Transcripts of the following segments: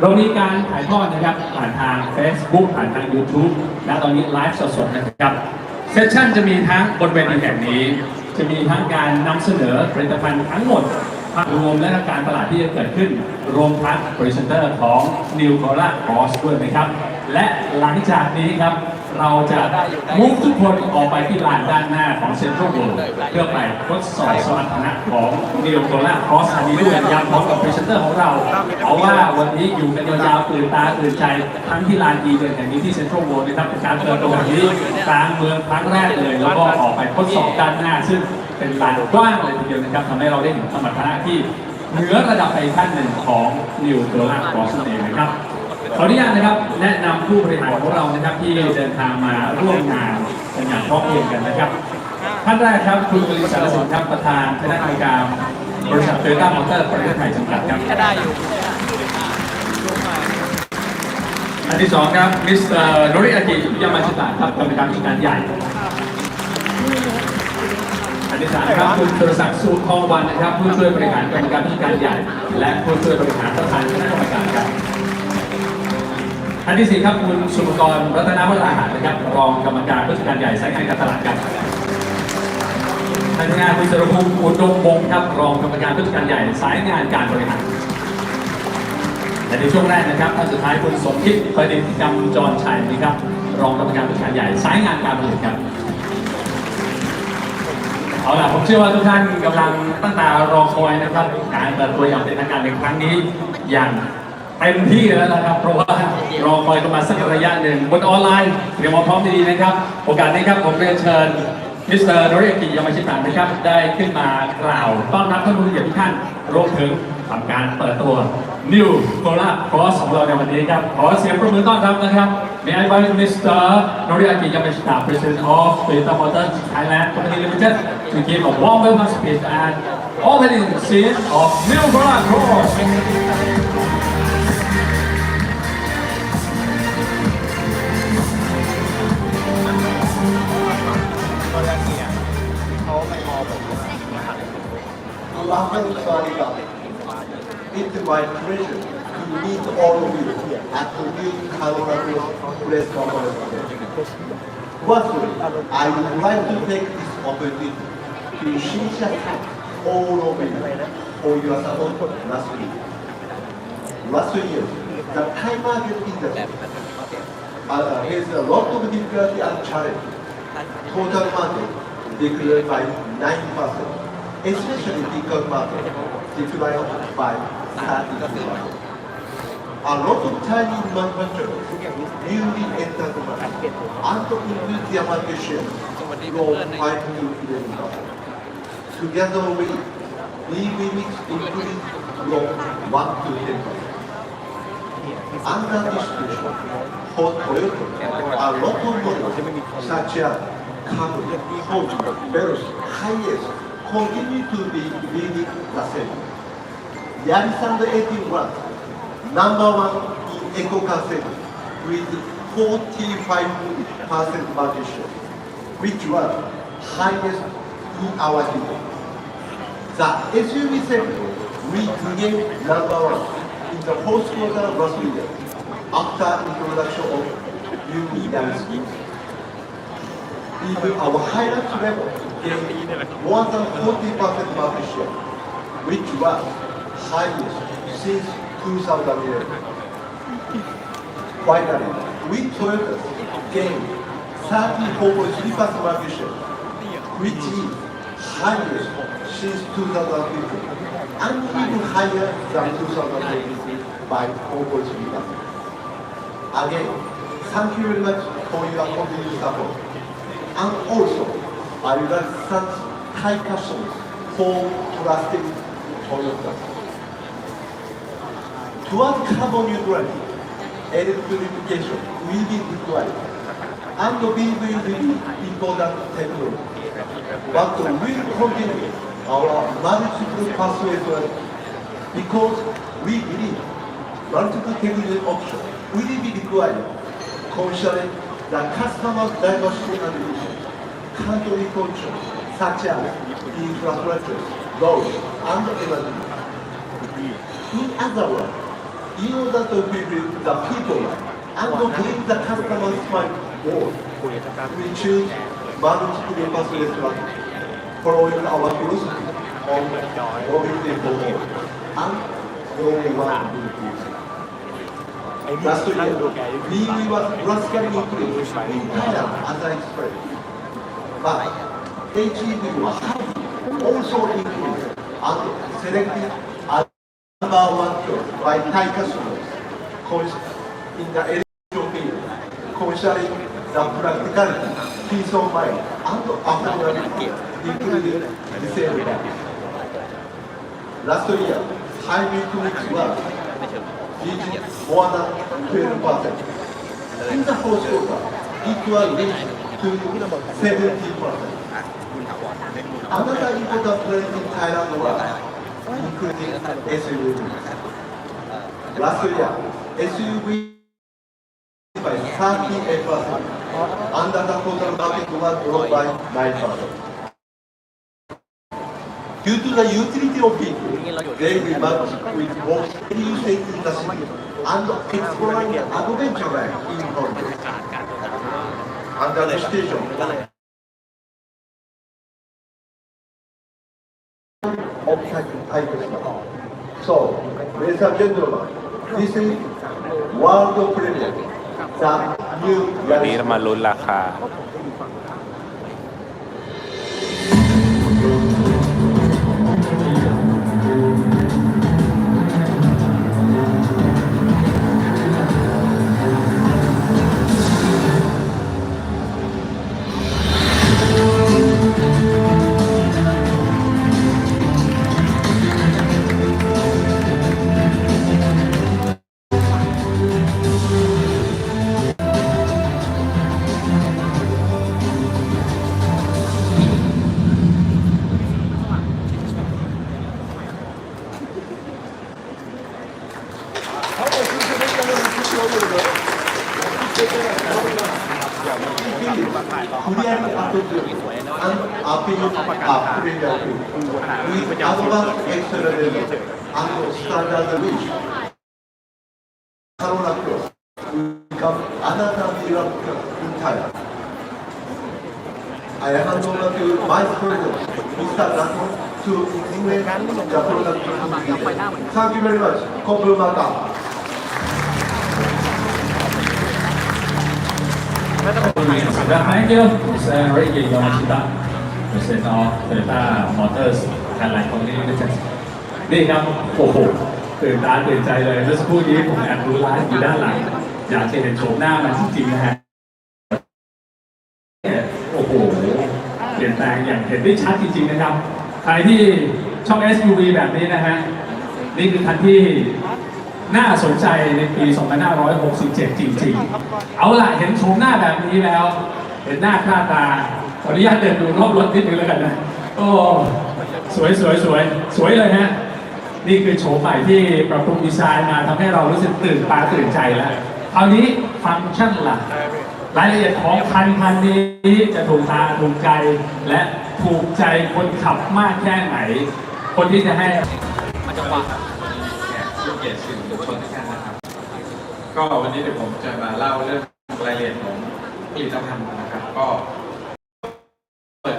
เรามีการถ่ายทอดนะครับผ่านทาง Facebook ผ่านทาง YouTube และตอนนี้ไลฟ์สดๆนะครับเซสชั่นจะมีทั้งบนเวทีแห่งนี้ จะมีทั้งการนำเสนอผลิตภัณฑ์ทั้งหมดภาพรวมและการตลาดที่จะเกิดขึ้น รวมทั้งพรีเซนเตอร์ของ New c o l a Cross ด้วยนะครับ และหลังจากนี้ครับ เราจะมุ่งทุกคนออกไปที่ลานด้านหน้าของเซ็นทรัลเวิลด์เพื่อไปทดสอบสมรรถนะของ New c o l a Cross อันนี้ด้วยนะครับพร้อมกับพรีเซนเตอร์ของเราเพราะว่าวันนี้อยู่กันยาวๆตื่นตาตื่นใจ ทั้งที่ลานอีเวนต์แห่งนี้ที่เซ็นทรัลเวิลด์นะครับเป็นการเปิดตัวแบบนี้กลางเมืองครั้งแรกเลย แล้วก็ออกไปทดสอบด้านหน้า ซึ่งเป็นลานกว้างเลยทีเดียวนะครับทำให้เราได้เห็นสมรรถนะที่เหนือระดับไปอีกขั้นหนึ่งของ New c o l a Cross นั่นเองนะครับข ออนุญาตนะครับแนะนำผู้บริหารของเรานะครับที่เดินทางมาร่วมงานกันอย่างพร้อมเพรียงกันนะครับท่านแรกครับคุณบริษัทสินครับประธานคณะกรรมการบริษัทโตโยต้ามอเตอร์ประเทศไทยจำกัดครับก็ได้อยู่อันที่สองครับมิสเตอร์โนริอากิยามาชิตะครับกรรมการผู้การใหญ่ อันที่สามครับคุณสุรศักดิ์สูทองวันนะครับผู้ช่วยบริหารกรรมการผู้การใหญ่ และผู้ช่วยบริหารประธานคณะกรรมการครับ อันที่สี่ครับคุณสุภกรรัตนวราหารนะครับรองกรรมการผู้จัดการใหญ่สายงานการตลาดครับท่านที่ห้าคุณสรภูมิอุดมวงศ์ครับรองกรรมการผู้จัดการใหญ่สายงานการบริหารและในช่วงแรกนะครับท่านสุดท้ายคุณสมคิดประดิษฐ์กรรมจรชัยนะครับรองกรรมการผู้จัดการใหญ่สายงานการผลิตครับเอาล่ะผมเชื่อว่าทุกท่านกำลังตั้งตารอคอยนะครับการเปิดตัวอย่างเป็นทางการในครั้งนี้อย่าง เต็มที่แล้วนะครับ เพราะว่ารอคอยกันมาสักระยะหนึ่งบนออนไลน์เตรียมมาพร้อมดีๆนะครับ โอกาสนี้ครับผมเรียนเชิญมิสเตอร์โนริยากิยามาชิตะนะครับ ได้ขึ้นมากล่าวต้อนรับท่านผู้มีเกียรติทุกท่านรวมถึงทำการเปิดตัว New c o l a Cross ของเราในวันนี้ครับ ขอเสียงประมือต้อนรับนะครับ May I invite Mr. Noriaki Yamashita, President of Toyota Motors Thailand Company Limited, to give a warm welcome speech and opening scene of New c o l a Cross. คน Rahman Sarika. It's my pleasure to meet all of you at the new Colorado press conference. Firstly, I would like to take this opportunity to sincere thank all of you for your support last week. Last year, the time market industry uh, has a lot of difficulty and challenge. Total market declined by 9%, especially vehicle market declined by 30%. A lot of Chinese manufacturers newly entered the market and increased their market share from 5 to 11%. Together with EV mix increased from 1 to 10%. Under this situation, for Toyota, a lot of models such as Camry, Ford, Veloz, Hiace continue to be leading the same. Yaris and 18 was number one in EcoCar segment with 45% market share, which was highest in our history. The SUV segment regained number one in the fourth quarter last year after introduction of new Yaris. Even our highlight level more than 40% market share, which was highest since 2011. Finally, we Toyota gained 34.3% market share, which is highest since 2015 and even higher than 2020 by 4.3%. Again, thank you very much for your continued support. And also, I to thank Thai customers for trusting Toyota. Toward carbon neutrality, electrification will be required. And BEV will be important technology. But we will continue our multiple pathways because we believe multiple technology options will be required, considering the customer's diversity and Country culture, such as infrastructure, roads, and energy. In other words, in order to visit the people and to bring the customers my board, we choose multi-purpose following our philosophy of mobility for all and growing one inclusion. Last year, we were drastically increased in Thailand, as I. But HEB was also increased and selected as number one choice by Thai customers in the education field, concerning the practicality, peace of mind, and affordability, including disabled. Last year, high clinics were reached more than 12%. In the fourth quarter, it was reached to 70%. อ่ะคุณถาวร Another important trend in Thailand was including SUV. Last year, SUV by 38%, and the total market was grown by 9%. Due to the utility of people, they will merge with more steady usage in the city and exploring adventure life in Hong Kong. So, ladies and gentlemen, this is world premiere, the new วัน ไม่ต้อง Well, thank you, Mr. Ricky Yamashita, President of Toyota Motors Thailand Company Limited. นี่ครับ โอ้โหตื่นตาตื่นใจเลยเมื่อสักครู่นี้ผมแอบดูไลฟ์อยู่ด้านหลัง อยากจะเห็นโฉมหน้ามันจริงๆนะฮะเนี่ยโอ้โหเปลี่ยนแปลงอย่างเห็นได้ชัดจริงๆนะครับ ใครที่ชอบ SUV แบบนี้นะฮะ นี่คือคันที่ น่าสนใจในปี 2567 จริงๆ เอาล่ะเห็นโฉมหน้าแบบนี้แล้ว เห็นหน้าค่าตา ขออนุญาตเดินดูรอบรถนิดนึงแล้วกันนะ โอ้ สวยสวยสวยสวยเลยฮะ นี่คือโฉมใหม่ที่ปรับปรุงดีไซน์มาทำให้เรารู้สึกตื่นตาตื่นใจแล้วคราวนี้ฟังก์ชันล่ะรายละเอียดของคันคันนี้จะถูกตาถูกใจและถูกใจคนขับมากแค่ไหน คนที่จะให้มันจะวางลูก เกียรติสื่อมวลชนทุกท่านนะครับ ก็วันนี้เดี๋ยวผมจะมาเล่าเรื่องรายละเอียดของผลิตภัณฑ์นะครับ ก็เปิด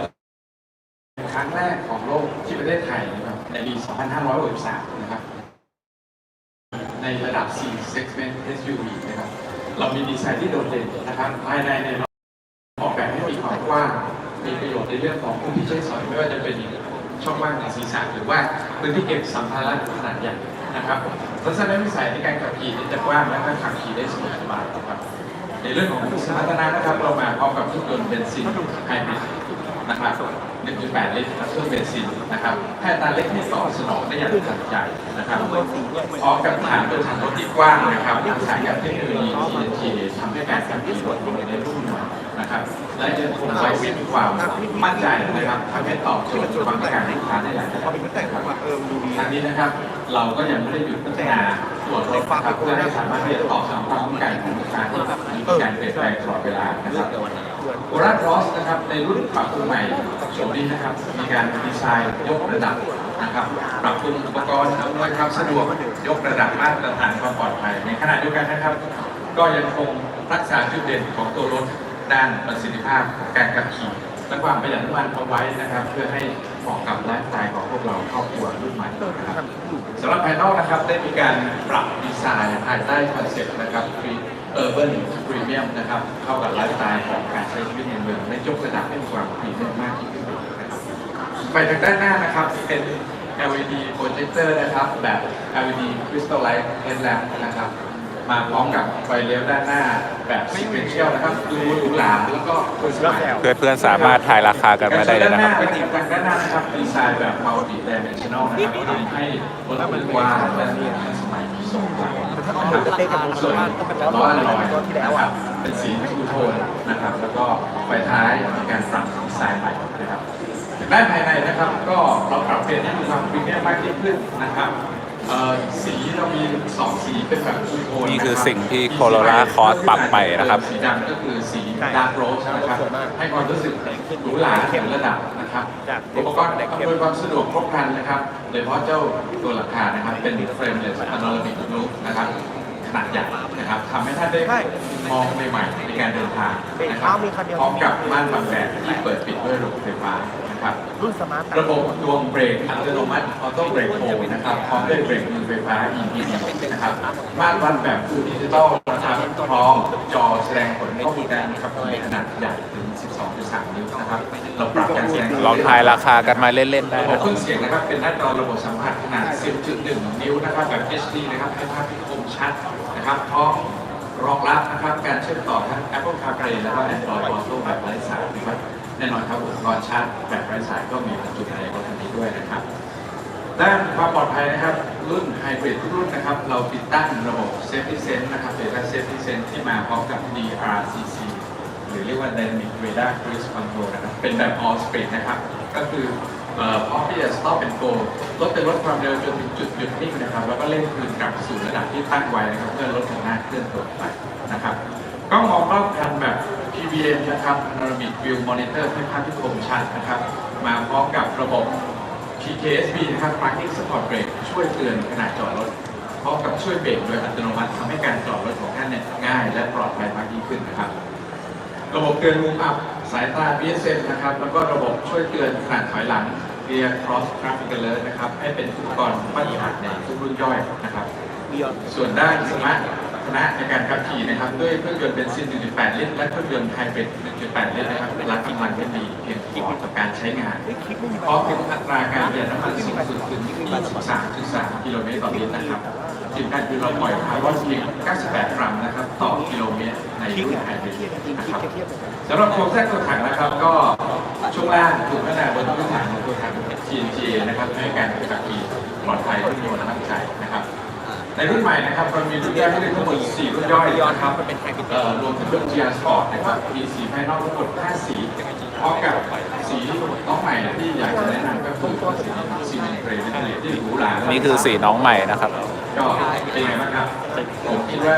ครั้งแรกของโลกที่ประเทศไทยนะครับในปี 2563 นะครับ ในระดับ 4 segment SUV นะครับ เรามีดีไซน์ที่โดดเด่นนะครับภายในเนี่ยเราออกแบบให้มีความกว้างมีประโยชน์ในเรื่องของพื้นที่ใช้สอยไม่ว่าจะเป็นช่องว่างในศีรษะหรือว่าพื้นที่เก็บสัมภาระขนาดใหญ่นะครับ ทัศนวิสัยในการขับขี่ที่จะกว้างและก็ขับขี่ได้สะดวกสบายนะครับ ในเรื่องของสมรรถนะนะครับ เรามาพร้อมกับเครื่องยนต์เบนซินไฮบริดนะครับ1.8 ลิตรเครื่องเบนซินนะครับให้อัตาเล็กให้ตอบสนองได้อย่างทันใจนะครับพร้อมกับฐานตัวถังรถที่กว้างนะครับสายกับเทคโนโลยี TNT ทำให้การขับขี่รถอยู่ในรุ่นใหม่ นะครับและยังคงไว้ซึ่งความมั่นใจนะครับทำให้ตอบโจทย์ความต้องการของลูกค้าได้อย่างพอเป็นแต่งว่าเออดูดีทางนี้นะครับ เราก็ยังไม่ได้หยุดพัฒนาตัวรถนะครับเพื่อให้สามารถที่จะตอบสนองความต้องการของลูกค้าที่มีการเปลี่ยนแปลงตลอดเวลานะครับโอราครอสนะครับในรุ่นปรับปรุงใหม่โฉมนี้นะครับมีการดีไซน์ยกระดับนะครับปรับปรุงอุปกรณ์อำนวยความสะดวกยกระดับมาตรฐานความปลอดภัยในขณะเดียวกันนะครับ ก็ยังคงรักษาจุดเด่นของตัวรถ ด้านประสิทธิภาพของการขับขี่และความประหยัดน้ำมันเอาไว้นะครับ เพื่อให้เหมาะกับไลฟ์สไตล์ของพวกเราครอบครัวรุ่นใหม่นะครับสำหรับภายนอกนะครับได้มีการปรับดีไซน์ภายใต้คอนเซ็ปต์นะครับ Urban Premium นะครับเข้ากับไลฟ์สไตล์ของการใช้ชีวิตในเมืองและยกระดับให้มีความพรีเมียมมากขึ้นนะครับไปทางด้านหน้านะครับเป็น LED projector นะครับแบบ LED crystal light headlamp นะครับ มาพร้อมกับไฟเลี้ยวด้านหน้าแบบ sequential นะครับดูหรูหราแล้วก็ทันสมัยเพื่อนๆสามารถทายราคากันมาได้เลยนะครับการใช้ด้านหน้านะครับดีไซน์แบบ multi dimensional นะครับทำให้รถมันกว้างและทันสมัยมีทรงหลังนะครับส่วนล้อลอยนะครับเป็นสีทูโทนนะครับแล้วก็ไฟท้ายมีการปรับดีไซน์ใหม่นะครับด้านภายในนะครับก็เราปรับเปลี่ยนให้มีความพรีเมียมมากยิ่งขึ้นนะครับเอ่อ สีเรามีสองสีเป็นแบบทูโทนนี่คือสิ่งที่ Corolla Cross ปรับไปนะครับ สีดำก็คือสีดาร์กโรสนะครับให้ความรู้สึกหรูหราถึงระดับนะครับอุปกรณ์อำนวยความสะดวกครบครันนะครับ โดยเฉพาะเจ้าตัวหลังคานะครับ เป็นเฟรมเลสพาโนรามิกลุกนะครับขนาดใหญ่นะครับทำให้ท่านได้มองใหม่ๆในการเดินทางนะครับพร้อมกับม่านบังแดดที่เปิดปิดด้วยระบบไฟฟ้า นะครับ รุ่นสมาร์ทระบบดวงเบรกอัตโนมัติออโต้เบรกโฮนะครับพร้อมด้วยเบรกมือไฟฟ้า EPD นะครับมาตรวัดแบบฟูลดิจิตอลนะครับพร้อมจอแสดงผลข้อมูลการขับขี่ขนาดใหญ่ถึง 12.3 นิ้วนะครับเราปรับการแสดงลองทายราคากันมาเล่นๆได้ระบบนะเครื่องเสียงนะครับเป็นหน้าจอระบบสัมผัสขนาด 10.1 นิ้วนะครับแบบ HD นะครับให้ภาพที่คมชัดนะครับพร้อมรองรับนะครับการเชื่อมต่อทั้ง Apple CarPlay แล้วก็ Android Auto แบบไร้สายนะครับ แน่นอนครับอุปกรณ์ชาร์จแบบไร้สายก็มีบรรจุในรถคันนี้ด้วยนะครับด้านความปลอดภัยนะครับ รุ่นไฮบริดทุกรุ่นนะครับ เราติดตั้งระบบ Safety Sense นะครับหรือว่า Safety Sense ที่มาพร้อมกับ DRCC หรือเรียกว่า Dynamic Radar Cruise Control นะครับ เป็นแบบ All Speed นะครับ ก็คือเพร้อมที่จะ stop and go รถจะลดความเร็วจนถึงจุดหยุดนิ่งนะครับ แล้วก็เร่งคืนกลับสู่ระดับที่ตั้งไว้นะครับ เพื่อลดคันหน้าเคลื่อนตัวไปนะครับกล้องมองรอบคันแบบ PVM นะครับ Panoramic View Monitor ให้ภาพที่คมชัดนะครับ มาพร้อมกับระบบ PKSB นะครับ Parking Support Brake ช่วยเตือนขณะจอดรถพร้อมกับช่วยเบรกโดยอัตโนมัติทำให้การจอดรถของท่านเนี่ยง่ายและปลอดภัยมากยิ่งขึ้นนะครับ ระบบเตือนมุมอับสายตา BSM นะครับ แล้วก็ระบบช่วยเตือนขณะถอยหลัง Rear Cross Traffic Alert นะครับ ให้เป็นอุปกรณ์มาตรฐานในทุกรุ่นย่อยนะครับ ส่วนด้านสมารร ถนะในการขับขี่นะครับ ด้วยเครื่องยนต์เบนซิน 1.8 ลิตร และเครื่องยนต์ไฮบริด 1.8 ลิตรนะครับรับกำลังได้ดีเพียงพอต่อการใช้งานพร้อมถึงอัตราการประหยัดน้ำมันสูงสุดถึง 23.3 กิโลเมตรต่อลิตรนะครับสิ่งนั้นคือเราปล่อยคาร์บอนเพียง 98 กรัมนะครับ ต่อกิโลเมตรในรุ่นไฮบริดนะครับสำหรับโครงสร้างตัวถังนะครับ ก็ช่วงล่างถูกพัฒนาบนพื้นฐานของตัวถัง TNGA นะครับให้การขับขี่ปลอดภัยรุ่นโยนและมั่นใจนะครับ ในรุ่นใหม่นะครับเรามีรุ่นย่อยให้เลือกทั้งหมด4รุ่นย่อยนะครับเอ่อรวมถึงรุ่น GR Sport นะครับมีสีภายนอกทั้งหมด5สีพร้อมกับสีน้องใหม่ที่อยากจะแนะนำก็คือสีซีเมนเกรย์เป็นที่หรูหรานี่คือสีน้องใหม่นะครับ ก็เป็นไงบ้างครับ ผมคิดว่า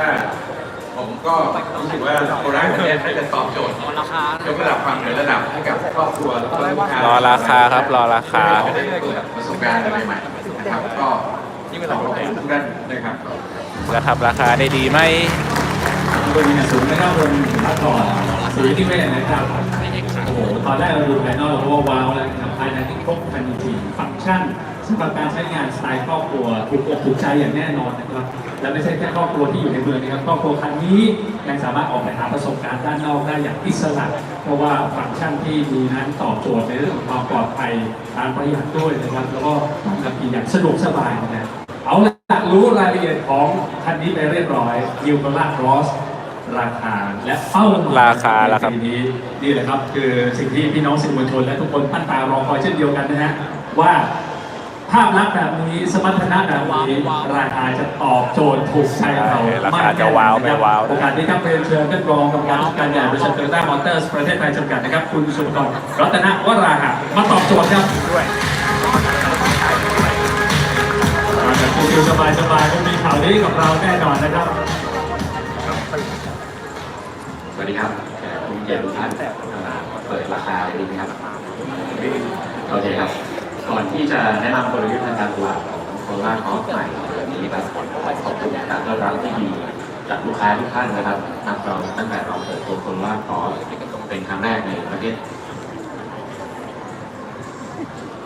ผมก็รู้สึกว่าโบราณประเทศให้จะตอบโจทย์ราคายกระดับความเหนือระดับให้กับครอบครัวแล้วก็ลูกค้ารอราคาครับรอราคาจะได้เปิดประสบการณ์อะไรใหม่ๆนะครับก็ ขอบคุณทุกท่านนะครับจะทำราคาได้ดีไหมบนสูงนะครับบนถึงมาก่อนสีที่ไม่นะครับโอ้โหตอนแรกเราดูภายนอกเราก็ว้าวแล้วนะครับภายในที่ครบคันจริงฟังก์ชันสำหรับการใช้งานสไตล์ครอบครัวถูกอกถูกใจอย่างแน่นอนนะครับและไม่ใช่แค่ครอบครัวที่อยู่ในเมืองนะครับครอบครัวคันนี้ยังสามารถออกไปหาประสบการณ์ด้านนอกได้อย่างอิสระเพราะว่าฟังก์ชันที่มีนั้นตอบโจทย์ในเรื่องของความปลอดภัยการประหยัดด้วยนะครับแล้วก็การขับขี่อย่างสะดวกสบายนะครับ รู้รายละเอียดของคันนี้ไปเรียบร้อยยิวกล่าครอสราคาและเป้าหมายราคาแล้วครับ ในปีนี้นี่แหละครับ คือสิ่งที่พี่น้องสื่อมวลชนและทุกคนตั้งตารอคอยเช่นเดียวกันนะฮะว่าภาพลักษณ์แบบนี้สมรรถนะแบบนี้ราคาจะตอบโจทย์ถูกใจเราใช่ราคาจะว้าวไม่ว้าวนะโอกาสนี้ครับเรียนเชิญท่านรองกรรมการผู้จัดการใหญ่บริษัทโตโยต้ามอเตอร์สประเทศไทยจำกัดนะครับ คุณสุภกรรัตนวราหะมาตอบโจทย์ครับมาจากคุณสบายสบายๆก็มีข่าวดีกับเราแน่นอนนะครับ สวัสดีครับผมเกียรติทุกท่านเปิดราคาเลยดีไหมครับ โอเคครับ ก่อนที่จะแนะนำกลยุทธ์ทางการตลาดของโคราชคอสใหม่ในนี้ครับขอบคุณการต้อนรับที่ดีจากลูกค้าทุกท่านนะครับนับเราตั้งแต่เราเปิดตัวโคราชคอสเป็นครั้งแรกในประเทศ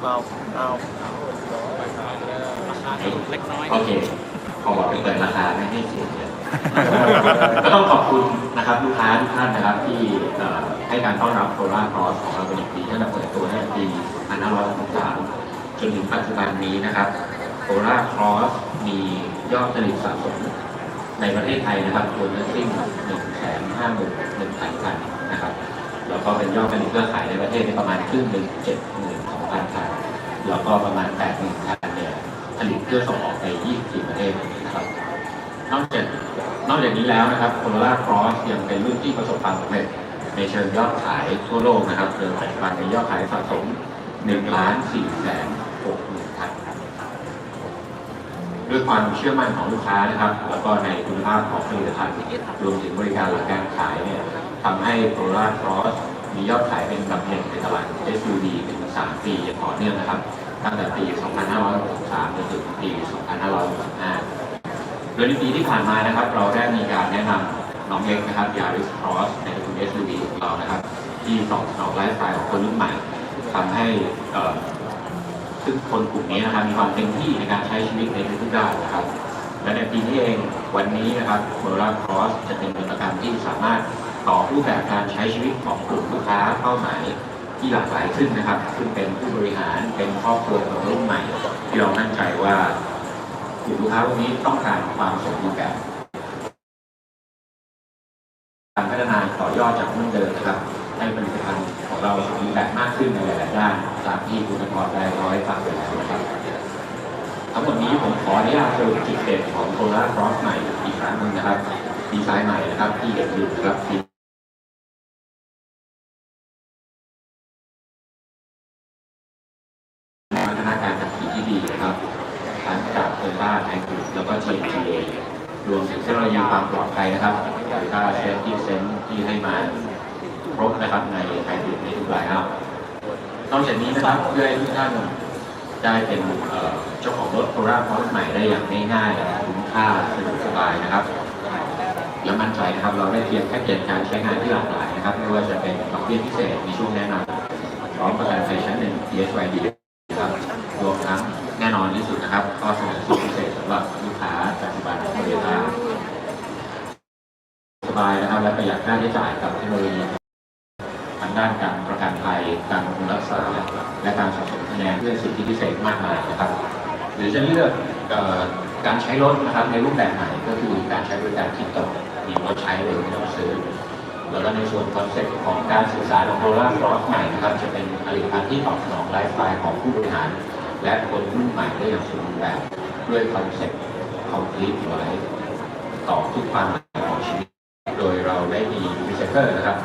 เอาเอา เล็กน้อย โอเคขอบอกเป็นเปิดราคาไม่ให้เสียเงินก็ต้องขอบคุณนะครับลูกค้าทุกท่านนะครับที่เอ่อให้การต้อนรับโคราชครอสของเราเป็นอย่างดีตั้งแต่เปิดตัวตั้งแต่ปี2563จนถึงปัจจุบันนี้นะครับโคราชครอสมียอดผลิตสะสมในประเทศไทยนะครับรวมทั้งสิ้น1 5 1 0 0 0คันนะครับ แล้วก็เป็นยอดผลิตเพื่อขายในประเทศในประมาณครึ่งหนึ่ง72,000คัน แล้วก็ประมาณ80,000คันเนี่ย ผลิตเพื่อส่งออกไป24 ประเทศนะครับ นอกจากนอกจากนี้แล้วนะครับโคโรล่าครอสยังเป็นรุ่นที่ประสบความสำเร็จในเชิงยอดขายทั่วโลกนะครับโดยปัจจุบันมียอดขายสะสม1ล้าน4แสน6หมื่นคันด้วยความเชื่อมั่นของลูกค้านะครับ แล้วก็ในคุณภาพของผลิตภัณฑ์รวมถึงบริการหลังการขายเนี่ยทำให้โคโรล่าครอสมียอดขายเป็นอันดับหนึ่งในตลาด SUV เป็น3ปีอย่างต่อเนื่องนะครับ ตั้งแต่ปี 2563จนถึงปี 2565 โดยในปีที่ผ่านมานะครับ เราได้มีการแนะนำน้องเล็กนะครับ Yaris Cross ในตระกูล SUV ของเรานะครับ ที่ตอบสนองไลฟ์สไตล์ของคนรุ่นใหม่ทำให้ซึ่งคนกลุ่มนี้นะครับมีความเต็มที่ในการใช้ชีวิตในทุกด้านนะครับและในปีนี้เองวันนี้นะครับ Corolla Cross จะเป็นนวัตกรรมที่สามารถต่อรูปแบบการใช้ชีวิตของกลุ่มลูกค้าเป้าหมาย ที่หลากหลายขึ้นนะครับซึ่งเป็นผู้บริหารเป็นครอบครัวของรุ่นใหม่ ที่เรามั่นใจว่ากลุ่มลูกค้าพวกนี้ต้องการความสมบูรณ์แบบการพัฒนาต่อยอดจากรุ่นเดิมนะครับให้ผลิตภัณฑ์ของเราสมบูรณ์แบบมากขึ้นในหลายๆด้านตามที่คุณกรได้ร้อยฟังไปแล้วนะครับทั้งหมดนี้ผมขออนุญาตสรุปจุดเด่นของโ o ลาครอสใหม่อีกครั้งหนึ่งนะครับดีไซน์ใหม่นะครับที่เห็นอยู่นะครับพัฒนาการขับขี่ที่ดีนะครับ ทั้งจากโ o ลาแองกิแล้วก็ GMTA รวมถึงเทคโนโลยีความปลอดภัยนะครับโ o ลาเซฟตี้เซนที่ให้มา ครบนะครับในไฮบริในทุกรายอัพนอกจากนี้นะครับเพื่อให้ทุกท่านได้เป็นเจ้าของรถโ o ลาคอร์สใหม่ได้อย่างง่ายๆคุ้มค่าสะดวกสบายนะครับและมั่นใจนะครับเราได้เตรียมแพ็กเกจการใช้งานที่หลากหลายนะครับไม่ว่าจะเป็นดอกเบี้ยพิเศษในช่วงแนะนำพร้อมประกันภัยชั้นหนึ่ง PSYD นะครับรวมทั้งแน่นอนที่สุดนะครับข้อเสนอสุดพิเศษสำหรับลูกค้าปัจจุบันโตโยต้าสบายนะครับและประหยัดค่าใช้จ่ายกับเทคโนโลยี ด้านการประกันภัยการบำรุงรักษา และการสะสมคะแนนเพื่อสิทธิพิเศษมากมายนะครับ หรือจะเลือกการใช้รถนะครับในรูปแบบใหม่ก็คือการใช้บริการคิดต่อมีรถใช้เลยไม่ต้องซื้อแล้วก็ในส่วนคอนเซ็ปต์ของการสื่อสารของโ o ลาครอสใหม่นะครับจะเป็นผลิตภัณฑ์ที่ตอบสนองไลฟ์สไตล์ของผู้บริหาร และคนรุ่นใหม่ได้อย่างสมบูรณ์แบบด้วยคอนเซ็ปต์ complete life ต่อทุกความหมายของชีวิต โดยเราได้มีรีเซพเตอร์นะครับ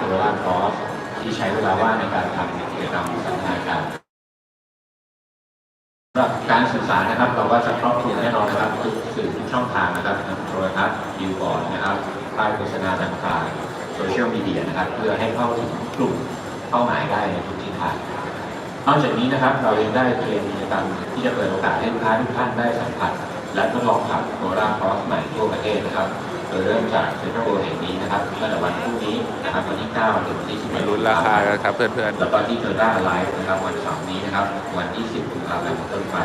ลุ่มลูกค้าโ o ลา r ครอสที่ใช้เวลาว่างในการทำกิจกรรมสัมมนาการสำหรับการสื่อสารนะครับ เราก็จะครอบคลุมแน่นอนนะครับทุกสื่อทุกช่องทางนะครับทั้งโทรทัศน์บิลบอร์ดนะครับป้ายโฆษณาต่างๆโซเชียลมีเดียนะครับ เพื่อให้เข้าถึงกลุ่มเป้าหมายได้ในทุกทิศทางนอกจากนี้นะครับเรายังได้เตรียมกิจกรรมที่จะเปิดโอกาสให้ลูกค้าทุกท่านได้สัมผัส และทดลองขับโคราคอสใหม่ทั่วประเทศนะครับ โดยเริ่มจากเซ็นทรัลเวิลด์แห่งนี้นะครับตั้งแต่วันพรุ่งนี้นะครับวันที่9ถึงวันที่11มาลุ้นราคากันครับเพื่อนแล้วก็ที่เทอร์ด้าไลฟ์นะครับวันเสาร์นี้นะครับวันที่ 10กุมภาพันธ์เป็นต้นไป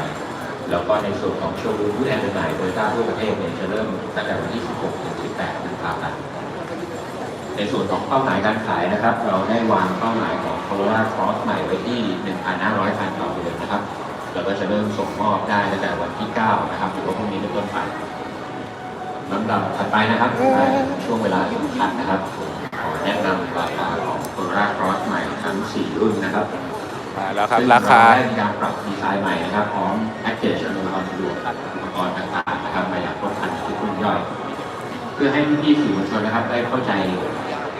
แล้วก็ในส่วนของโชว์รูมผู้แทนจำหน่ายโตโยต้าทั่วประเทศเนี่ยจะเริ่มตั้งแต่วันที่ 16 ถึง 18กุมภาพันธ์ในส่วนของเป้าหมายการขายนะครับ เราได้วางเป้าหมายของ Corolla Cross ใหม่ไว้ที่ 1,500 คันต่อเดือนนะครับแล้วก็จะเริ่มส่งมอบได้ตั้งแต่วันที่ 9 นะครับหรือว่าพรุ่งนี้เป็นต้นไป ลำดับถัดไปนะครับในช่วงเวลาสำคัญนะครับผมขอแนะนำราคาของ Corolla Cross ใหม่ทั้ง 4 รุ่นนะครับๆมาแล้วครับซึ่งราคาเได้มีการปรับดีไซน์ใหม่นะครับพร้อมแพ็กเกจอำนวยความสะดวกอุปกรณ์ต่างๆนะครับมาอย่างครบครันทุกรุ่นย่อย เพื่อให้พี่ๆสื่อมวลชนนะครับ ได้เข้าใจ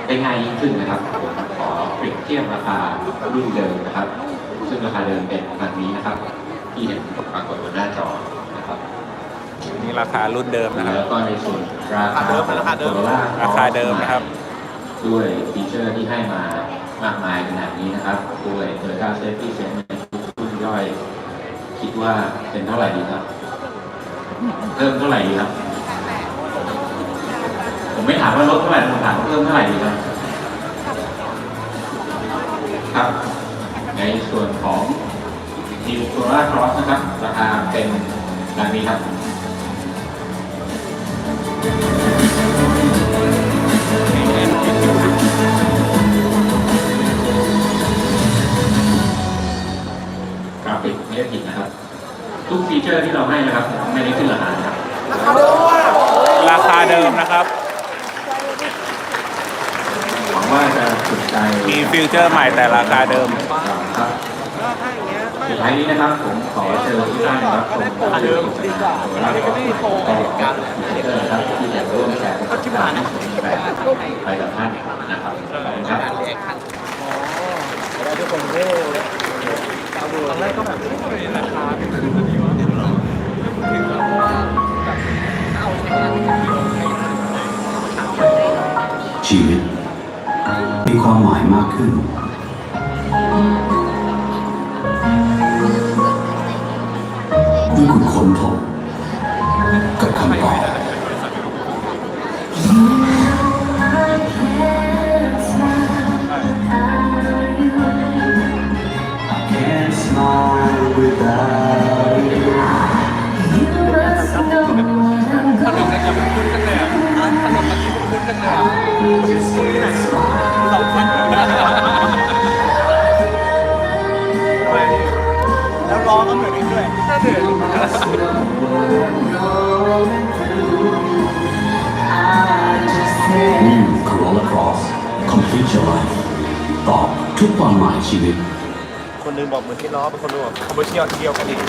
ได้ง่ายยิ่งขึ้นนะครับผมขอเปรียบเทียบราคารุ่นเดิมนะครับ ซึ่งราคาเดิมเป็นแบบนี้นะครับ ที่เห็นปรากฏบนหน้าจอ นะครับนี่ราคารุ่นเดิมนะครับ แล้วก็ในส่วนราคาของราคาเดิม Corolla ราคาเดิมนะครับ ด้วยฟีเจอร์ที่ให้มามากมายขนาดนี้นะครับด้วยโดยการเซฟตี้เซนในทุกรุ่นย่อย คิดว่าเป็นเท่าไหร่ดีครับ เพิ่มเท่าไหร่ดีครับ ผมไม่ถามว่าลดเท่าไหร่ผมถามว่าเพิ่มเท่าไหร่ดีครับ ครับ ในส่วนของทีมโซล่าครอสนะครับ ราคาเป็นดังนี้ครับ กราฟิกไม่ได้ผิดนะครับ ทุกฟีเจอร์ที่เราให้นะครับ ไม่ได้ขึ้นราคานะครับราคาเดิมนะครับ หวังว่าจะถูกใจมีฟิวเจอร์ใหม่แต่ราคาเดิม ครับสุดท้ายนี้นะครับผมขอเชิญทุกท่านรับชมการเดิมดีกว่าแล้วก็ต่อกับฟีเจอร์ ทุกความหมายชีวิต คนหนึงบอกเหมือนที่ล้อเป็นคนหนึงบอกเขาไปเที่ยวเที่ยวกันอีก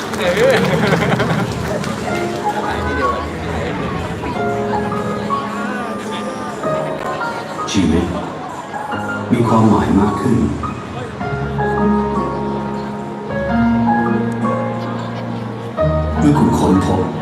ชีวิต มีความหมายมากขึ้น เมื่อคุณค้นพบกับ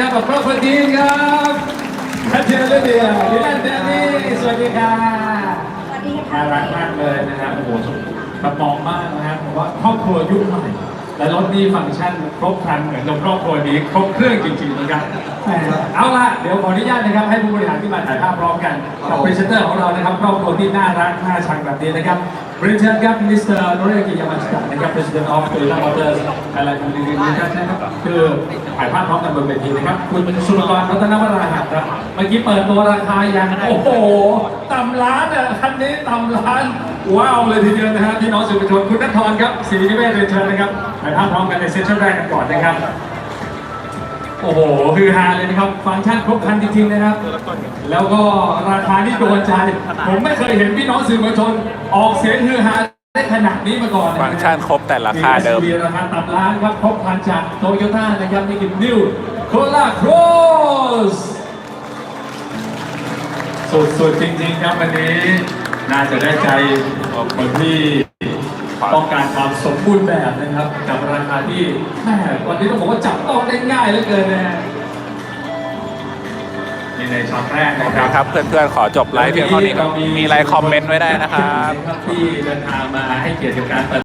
นะครับกับครอบครัวดีนครับแพทเทียร์เลเดียดิลันเดนนี่สวัสดีค่ะสวัสดีน่าค่ะรักมากเลยนะครับโอ้โหแบบมองมากนะครับผมว่าครอบครัวยุคใหม่และรถนี่ฟังก์ชันครบครันเหมือนกับครอบครัวนี้ครบเครื่องจริงๆนะครับแหมเอาละเดี๋ยวขออนุญาตนะครับให้ผู้บริหารที่มาถ่ายภาพพร้อมกันกับพรีเซนเตอร์ของเรานะครับครอบครัวที่น่ารักน่าชังแบบนี้นะครับ บริเชิญครับมิสเตอร์โนเรกิยามาชิตะนะครับ President of Toyota Motors อะไรคุณดีๆนะครับคือถ่ายภาพพร้อมกันบนเวทีนะครับ คุณสุรกรรัตนวราหัสครับ เมื่อกี้เปิดตัวราคาอยังโอ้โหต่ำล้านอะคันนี้ต่ำล้าน ว้าวเลยทีเดียวนะฮะพี่น้องสื่อมวลชนคุณนัทธรครับศรีนิเวศเรียนเชิญนะครับถ่ายภาพพร้อมกันในเซสชั่นแรกกันก่อนนะครับ โอ้โหคือฮาเลยนะครับ ฟังก์ชันครบครันจริงๆนะครับ แล้วก็ราคาที่โดนใจ ผมไม่เคยเห็นพี่น้องสื่อมวลชน ออกเสียงฮือฮาได้ขนาดนี้มาก่อนนะฟังก์ชันครบแต่ราคาเดิมมีราคาต่ำล้านครับครบครันจากโตโยต้านะครับนี่คือนิวโคล่าโครสสุดๆจริงๆครับวันนี้น่าจะได้ใจคนที่ ต้องการความสมบูรณ์แบบนะครับ กับราคาที่แม่วันนี้ต้องบอกว่าจับต้องได้ง่ายเหลือเกินนะฮะนี่ในช็อตแรกนะคนะรับครับเพื่อนๆขอจบไลฟ์เพียงเท่านี้ครับมีอะไรคอมเมนต์ไว้ได้นะครับ ที่เดินทางมาให้เกียรติกับการเปิด